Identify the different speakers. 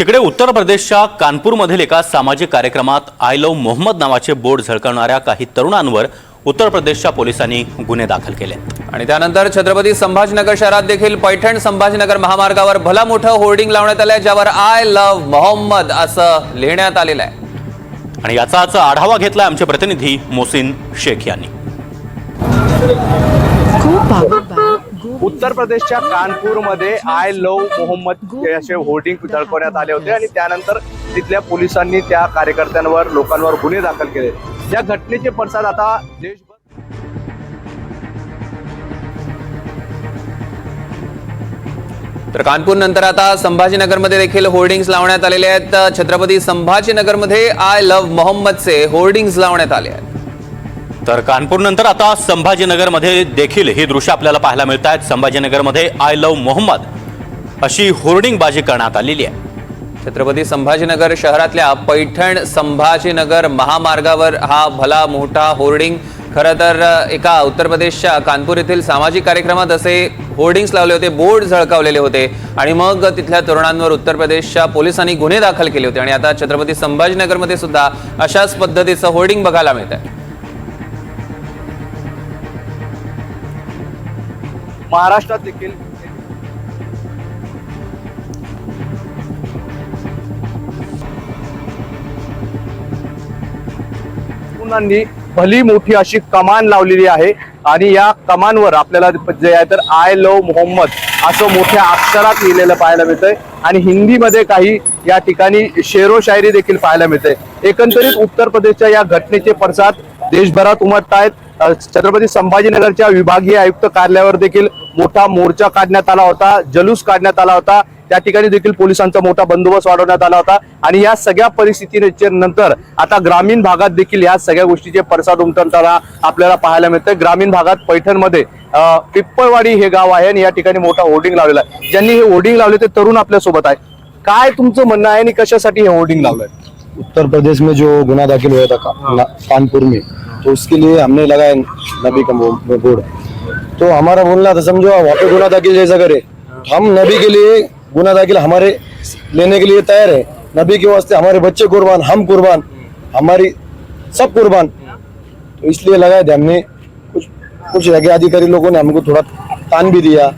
Speaker 1: तिकडे उत्तर प्रदेशच्या कानपूरमधील एका सामाजिक कार्यक्रमात आय लव्ह मोहम्मद नावाचे बोर्ड झळकावणाऱ्या काही तरुणांवर उत्तर प्रदेशच्या पोलिसांनी गुन्हे दाखल केले.
Speaker 2: आणि त्यानंतर छत्रपती संभाजीनगर शहरात देखील पैठण संभाजीनगर महामार्गावर भला मोठं होर्डिंग लावण्यात आलंय ज्यावर आय लव्ह मोहम्मद असं लिहिण्यात आलेलं आहे.
Speaker 1: आणि याचाच आढावा घेतला आमचे प्रतिनिधी मोसिन शेख यांनी.
Speaker 3: उत्तर प्रदेशच्या कानपूरमध्ये आय लव्ह मोहम्मद असे होर्डिंग झळकवण्यात आले होते आणि त्यानंतर तिथल्या पोलिसांनी त्या कार्यकर्त्यांवर लोकांवर गुन्हे दाखल केले. या घटनेचे पडसाद आता देशभर
Speaker 2: तर कानपूर नंतर आता संभाजीनगरमध्ये देखील होर्डिंग्स लावण्यात आलेले आहेत. छत्रपती संभाजीनगरमध्ये आय लव्ह मोहम्मदचे होर्डिंग्स लावण्यात आले आहेत.
Speaker 1: तर कानपूरनंतर आता संभाजीनगरमध्ये देखील ही दृश्य आपल्याला पाहायला मिळत आहेत. संभाजीनगरमध्ये आय लव्ह मोहम्मद अशी होर्डिंगबाजी करण्यात आलेली आहे.
Speaker 2: छत्रपती संभाजीनगर शहरातल्या पैठण संभाजीनगर महामार्गावर हा भला मोठा होर्डिंग. खरं तर एका उत्तर प्रदेशच्या कानपूर येथील सामाजिक कार्यक्रमात असे होर्डिंग्स लावले होते बोर्ड झळकावलेले होते आणि मग तिथल्या तरुणांवर उत्तर प्रदेशच्या पोलिसांनी गुन्हे दाखल केले होते. आणि आता छत्रपती संभाजीनगरमध्ये सुद्धा अशाच पद्धतीचं होर्डिंग बघायला मिळत आहे
Speaker 3: महाराष्ट्रात देखील. भली मोठी अशी कमान लावलेली आहे. आणि या कमानवर आपल्याला जे आहे तर आय लव मोहम्मद असं मोठ्या अक्षरात लिहिलेलं पाहायला मिळतंय. आणि हिंदीमध्ये काही या ठिकाणी शेरो शायरी देखील पाहायला मिळते एकंदरीत उत्तर प्रदेशच्या या घटनेचे पडसाद देशभरात उमटत आहेत छत्रपती संभाजीनगरच्या विभागीय आयुक्त कार्यालयावर देखील मोठा मोर्चा काढण्यात आला होता जलूस काढण्यात आला होता. त्या ठिकाणी देखील पोलिसांचा मोठा बंदोबस्त वाढवण्यात आला होता. आणि या सगळ्या परिस्थितीच्या नंतर आता ग्रामीण भागात देखील या सगळ्या गोष्टीचे पडसाद उमटताना आपल्याला पाहायला मिळतंय. ग्रामीण भागात पैठणमध्ये पिप्पळवाडी हे गाव आहे आणि या ठिकाणी मोठा होर्डिंग लावलेला आहे. ज्यांनी हे होर्डिंग लावले ते तरुण आपल्यासोबत आहे काय तुमचं म्हणणं आहे आणि कशासाठी हे होर्डिंग लावलंय?
Speaker 4: उत्तर प्रदेश में जो गुना दाखिल हुआ था कानपुर में तो उसके लिए हमने लगाया नबी का बोर्ड. तो हमारा बोलना था समझो वहाँ पे गुना दाखिल जैसा करे। हम नबी के लिए गुना दाखिल हमारे लेने के लिए तैयार है। नबी के वास्ते हमारे बच्चे कुर्बान हम कुर्बान हमारी सब कुर्बान। तो इसलिए लगाए थे हमने कुछ कुछ रगे अधिकारी लोगों ने हमको थोड़ा तान भी दिया।